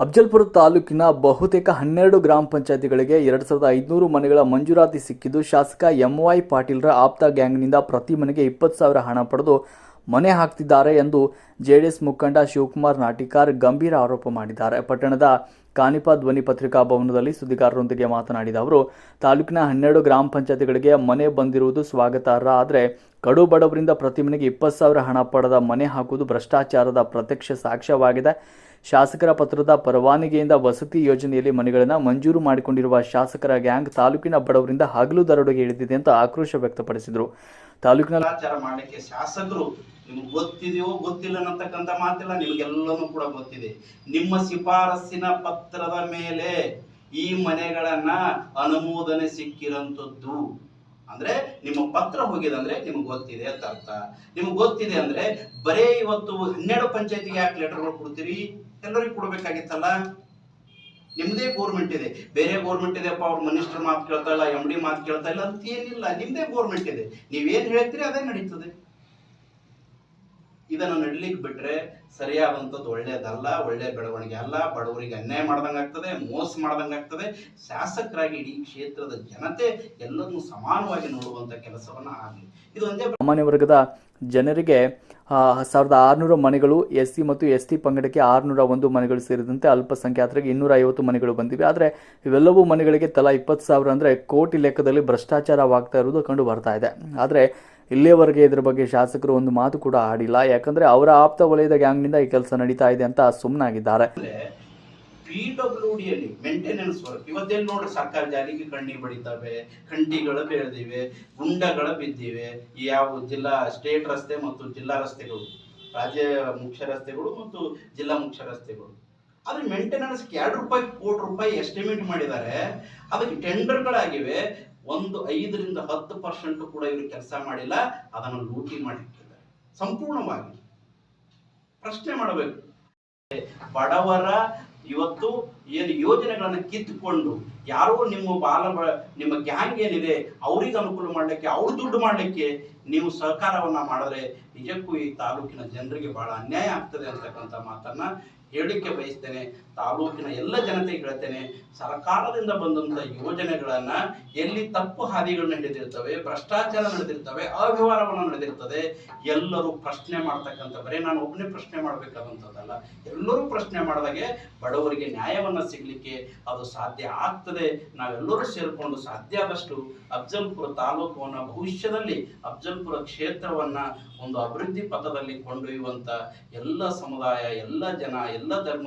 ಅಫಜಲ್ಪುರ ತಾಲೂಕಿನ ಬಹುತೇಕ ಹನ್ನೆರಡು ಗ್ರಾಮ ಪಂಚಾಯತಿಗಳಿಗೆ ಎರಡು ಸಾವಿರದ ಐದುನೂರು ಮನೆಗಳ ಮಂಜೂರಾತಿ ಸಿಕ್ಕಿದ್ದು ಶಾಸಕ ಎಂವೈ ಪಾಟೀಲ್ರ ಆಪ್ತ ಗ್ಯಾಂಗ್ನಿಂದ ಪ್ರತಿ ಮನೆಗೆ ಇಪ್ಪತ್ತು ಸಾವಿರ ಹಣ ಪಡೆದು ಮನೆ ಹಾಕ್ತಿದ್ದಾರೆ ಎಂದು ಜೆಡಿಎಸ್ ಮುಖಂಡ ಶಿವಕುಮಾರ್ ನಾಟಿಕಾರ್ ಗಂಭೀರ ಆರೋಪ ಮಾಡಿದ್ದಾರೆ. ಪಟ್ಟಣದ ಕಾನಿಪಾ ಧ್ವನಿ ಪತ್ರಿಕಾ ಭವನದಲ್ಲಿ ಸುದ್ದಿಗಾರರೊಂದಿಗೆ ಮಾತನಾಡಿದ ಅವರು, ತಾಲೂಕಿನ ಹನ್ನೆರಡು ಗ್ರಾಮ ಪಂಚಾಯತಿಗಳಿಗೆ ಮನೆ ಬಂದಿರುವುದು ಸ್ವಾಗತಾರ್ಹ. ಆದರೆ ಕಡು ಬಡವರಿಂದ ಪ್ರತಿ ಮನೆಗೆ ಇಪ್ಪತ್ತು ಸಾವಿರ ಹಣ ಪಡೆದ ಮನೆ ಹಾಕುವುದು ಭ್ರಷ್ಟಾಚಾರದ ಪ್ರತ್ಯಕ್ಷ ಸಾಕ್ಷ್ಯವಾಗಿದೆ. ಶಾಸಕರ ಪತ್ರದ ಪರವಾನಗಿಯಿಂದ ವಸತಿ ಯೋಜನೆಯಲ್ಲಿ ಮನೆಗಳನ್ನು ಮಂಜೂರು ಮಾಡಿಕೊಂಡಿರುವ ಶಾಸಕರ ಗ್ಯಾಂಗ್ ತಾಲೂಕಿನ ಬಡವರಿಂದ ಹಗಲು ದರೋಡೆಗೆ ಇಳಿದಿದೆ ಅಂತ ಆಕ್ರೋಶ ವ್ಯಕ್ತಪಡಿಸಿದರು. ತಾಲೂಕಿನ ಶಾಸಕರು ನಿಮ್ಗೆ ಗೊತ್ತಿದೆಯೋ ಗೊತ್ತಿಲ್ಲ ಅನ್ನತಕ್ಕಂಥ ಮಾತಿಲ್ಲ, ನಿಮಗೆಲ್ಲನೂ ಕೂಡ ಗೊತ್ತಿದೆ. ನಿಮ್ಮ ಶಿಫಾರಸ್ಸಿನ ಪತ್ರದ ಮೇಲೆ ಈ ಮನೆಗಳನ್ನ ಅನುಮೋದನೆ ಸಿಕ್ಕಿರಂಥದ್ದು ಅಂದ್ರೆ ನಿಮ್ಮ ಪತ್ರ ಹೋಗಿದಂದ್ರೆ ನಿಮ್ಗೆ ಗೊತ್ತಿದೆ ಅಂತ ಅರ್ಥ. ನಿಮ್ಗೆ ಗೊತ್ತಿದೆ ಅಂದ್ರೆ ಬರೇ ಇವತ್ತು ಹನ್ನೆರಡು ಪಂಚಾಯತಿಗೆ ಯಾಕೆ ಲೆಟರ್ಗಳು ಕೊಡ್ತೀರಿ? ಎಲ್ಲರಿಗೂ ಕೊಡ್ಬೇಕಾಗಿತ್ತಲ್ಲ? ನಿಮ್ದೇ ಗೋರ್ಮೆಂಟ್ ಇದೆ. ಬೇರೆ ಗೋರ್ಮೆಂಟ್ ಇದೆಪ್ಪ ಅವ್ರ ಮಿನಿಸ್ಟರ್ ಮಾತು ಕೇಳ್ತಾ ಇಲ್ಲ ಎಂ ಡಿ ಮಾತು ಕೇಳ್ತಾ ಇಲ್ಲ ಅಂತ ಏನಿಲ್ಲ ನಿಮ್ದೇ ಗೋರ್ಮೆಂಟ್ ಇದೆ. ನೀವೇನ್ ಹೇಳ್ತೀರಿ, ಅದೇ ನಡೀತದೆ. ಇದನ್ನು ನಡ್ಲಿಕ್ಕೆ ಬಿಟ್ರೆ ಸರಿಯಾದಂಥದ್ದು ಒಳ್ಳೇದಲ್ಲ, ಒಳ್ಳೆ ಬೆಳವಣಿಗೆ ಅಲ್ಲ, ಬಡವರಿಗೆ ಅನ್ಯಾಯ ಮಾಡ್ದಂಗೆ ಆಗ್ತದೆ, ಮೋಸ ಮಾಡ್ದಂಗೆ ಆಗ್ತದೆ. ಶಾಸಕರಾಗಿ ಇಡೀ ಕ್ಷೇತ್ರದ ಜನತೆ ಎಲ್ಲರನ್ನೂ ಸಮಾನವಾಗಿ ನೋಡುವಂತ ಕೆಲಸವನ್ನ ಆಗಲಿ. ಇದು ಒಂದೇ ಸಾಮಾನ್ಯ ವರ್ಗದ ಜನರಿಗೆ ಸಾವಿರದ ಆರುನೂರ ಮನೆಗಳು, ಎಸ್ ಸಿ ಮತ್ತು ಎಸ್ ಟಿ ಪಂಗಡಕ್ಕೆ ಆರುನೂರ ಒಂದು ಮನೆಗಳು ಸೇರಿದಂತೆ ಅಲ್ಪಸಂಖ್ಯಾತರಿಗೆ ಇನ್ನೂರ ಐವತ್ತು ಮನೆಗಳು ಬಂದಿವೆ. ಆದರೆ ಇವೆಲ್ಲವೂ ಮನೆಗಳಿಗೆ ತಲಾ ಇಪ್ಪತ್ತು ಸಾವಿರ ಅಂದರೆ ಕೋಟಿ ಲೆಕ್ಕದಲ್ಲಿ ಭ್ರಷ್ಟಾಚಾರವಾಗ್ತಾ ಇರುವುದು ಕಂಡು ಬರ್ತಾ ಇದೆ. ಆದರೆ ಇಲ್ಲಿಯವರೆಗೆ ಇದರ ಬಗ್ಗೆ ಶಾಸಕರು ಒಂದು ಮಾತು ಕೂಡ ಆಡಿಲ್ಲ. ಯಾಕಂದ್ರೆ ಅವರ ಆಪ್ತ ವಲಯದ ಗ್ಯಾಂಗ್ನಿಂದ ಈ ಕೆಲಸ ನಡೀತಾ ಇದೆ ಅಂತ ಸುಮ್ಮನಾಗಿದ್ದಾರೆ ಪಿ ಡಬ್ಲ್ಯೂ ಡಿಯಲ್ಲಿ ಮೇಂಟೆನೆನ್ಸ್ ವರ್ಕ್ ಇವತ್ತೆಲ್ಲಿ ನೋಡ್ರಿ ಸರ್ಕಾರ ಜಾರಿಗೆ ಕಣ್ಣಿ ಬಡಿತಾವೆ ಕಂಡಿಗಳು ಬೆಳೆದಿವೆ, ಗುಂಡಗಳು ಬಿದ್ದಿವೆ. ಯಾವ ಜಿಲ್ಲಾ ಸ್ಟೇಟ್ ರಸ್ತೆ ಮತ್ತು ಜಿಲ್ಲಾ ರಸ್ತೆಗಳು, ರಾಜ್ಯ ಮುಖ್ಯ ರಸ್ತೆಗಳು ಮತ್ತು ಜಿಲ್ಲಾ ಮುಖ್ಯ ರಸ್ತೆಗಳು. ಅದ್ರ ಮೇಂಟೆನೆನ್ಸ್ ಎರಡು ರೂಪಾಯಿ, ಕೋಟಿ ರೂಪಾಯಿ ಎಸ್ಟಿಮೇಟ್ ಮಾಡಿದ್ದಾರೆ. ಅದಕ್ಕೆ ಟೆಂಡರ್ಗಳಾಗಿವೆ ಒಂದು ಐದರಿಂದ ಹತ್ತು ಪರ್ಸೆಂಟ್ ಕೂಡ ಇವರು ಕೆಲಸ ಮಾಡಿಲ್ಲ, ಅದನ್ನು ಲೂಟಿ ಮಾಡಿಟ್ಟಿದ್ದಾರೆ. ಸಂಪೂರ್ಣವಾಗಿ. ಪ್ರಶ್ನೆ ಮಾಡಬೇಕು. ಬಡವರ ಇವತ್ತು ಏನು ಯೋಜನೆಗಳನ್ನ ಕಿತ್ತುಕೊಂಡು ಯಾರೋ ನಿಮ್ಮ ಬಾಲ ನಿಮ್ಮ ಗ್ಯಾಂಗ್ ಏನಿದೆ, ಅವ್ರಿಗೆ ಅನುಕೂಲ ಮಾಡಲಿಕ್ಕೆ, ಅವ್ರು ದುಡ್ಡು ಮಾಡಲಿಕ್ಕೆ ನೀವು ಸಹಕಾರವನ್ನ ಮಾಡಿದ್ರೆ ನಿಜಕ್ಕೂ ಈ ತಾಲೂಕಿನ ಜನರಿಗೆ ಬಹಳ ಅನ್ಯಾಯ ಆಗ್ತದೆ ಅಂತಕ್ಕಂಥ ಮಾತನ್ನ ಹೇಳಲಿಕ್ಕೆ ಬಯಸ್ತೇನೆ. ತಾಲೂಕಿನ ಎಲ್ಲ ಜನತೆಗೆ ಹೇಳ್ತೇನೆ. ಸರ್ಕಾರದಿಂದ ಬಂದಂತ ಯೋಜನೆಗಳನ್ನ ಎಲ್ಲಿ ತಪ್ಪು ಹಾದಿಗಳನ್ನ ನಡೆದಿರ್ತವೆ ಭ್ರಷ್ಟಾಚಾರ ನಡೆದಿರ್ತವೆ, ಅವ್ಯವಹಾರವನ್ನು ನಡೆದಿರ್ತದೆ, ಎಲ್ಲರೂ ಪ್ರಶ್ನೆ ಮಾಡ್ತಕ್ಕಂಥ, ಬರೀ ನಾನು ಒಬ್ಬನೇ ಪ್ರಶ್ನೆ ಮಾಡ್ಬೇಕಾದಂಥದ್ದಲ್ಲ, ಎಲ್ಲರೂ ಪ್ರಶ್ನೆ ಮಾಡಿದಾಗೆ ಬಡವರಿಗೆ ನ್ಯಾಯವನ್ನ ಸಿಗ್ಲಿಕ್ಕೆ ಅದು ಸಾಧ್ಯ ಆಗ್ತದೆ. ನಾವೆಲ್ಲರೂ ಸೇರಿಕೊಂಡು ಸಾಧ್ಯ ಆದಷ್ಟು ಅಫ್ಜಲ್ಪುರ ತಾಲೂಕು ಭವಿಷ್ಯದಲ್ಲಿ ಅಫ್ಜಲ್ಪುರ ಕ್ಷೇತ್ರವನ್ನ ಒಂದು ಅಭಿವೃದ್ಧಿ ಪಥದಲ್ಲಿ ಕೊಂಡೊಯ್ಯುವಂತ ಎಲ್ಲ ಸಮುದಾಯ ಎಲ್ಲ ಜನ ಎಲ್ಲ ಧರ್ಮ